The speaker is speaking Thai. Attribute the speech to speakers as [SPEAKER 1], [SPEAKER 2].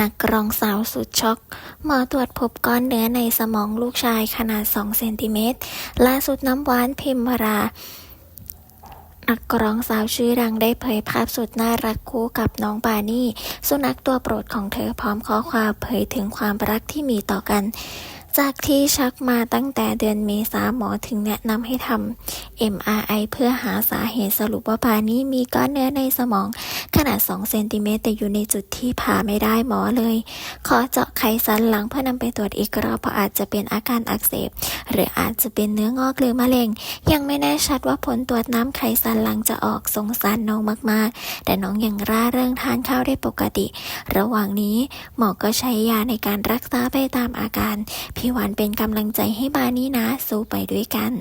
[SPEAKER 1] นักร้องสาวสุดช็อก หมอตรวจพบก้อนเนื้อในสมองลูกชายขนาด 2 เซนติเมตร ล่าสุดน้ำหวานพิมพรานักร้องสาวชื่อดังได้เผยภาพสุดน่ารักคู่กับน้องบานี่ สุนัขตัวโปรดของเธอพร้อมข้อความเผยถึงความรักที่มีต่อกัน จากที่ชักมาตั้งแต่เดือนเมษาหมอถึงแนะนำให้ทำ MRI เพื่อหาสาเหตุสรุปว่าบานี่มีก้อนเนื้อในสมอง ขนาด 2 เซนติเมตรแต่อยู่ในจุดที่ผ่าไม่ได้หมอเลย ขอเจาะไขสันหลังเพื่อนำไปตรวจอีกรอบเพราะอาจจะเป็นอาการอักเสบ หรืออาจจะเป็นเนื้องอกหรือมะเร็ง ยังไม่แน่ชัดว่าผลตรวจน้ำไขสันหลังจะออกสงสารน้องมากๆ แต่น้องยังร่าเริงทานข้าวได้ปกติ ระหว่างนี้หมอก็ใช้ยาในการรักษาไปตามอาการพี่หวานเป็นกำลังใจให้บานี่นะสู้ไปด้วยกัน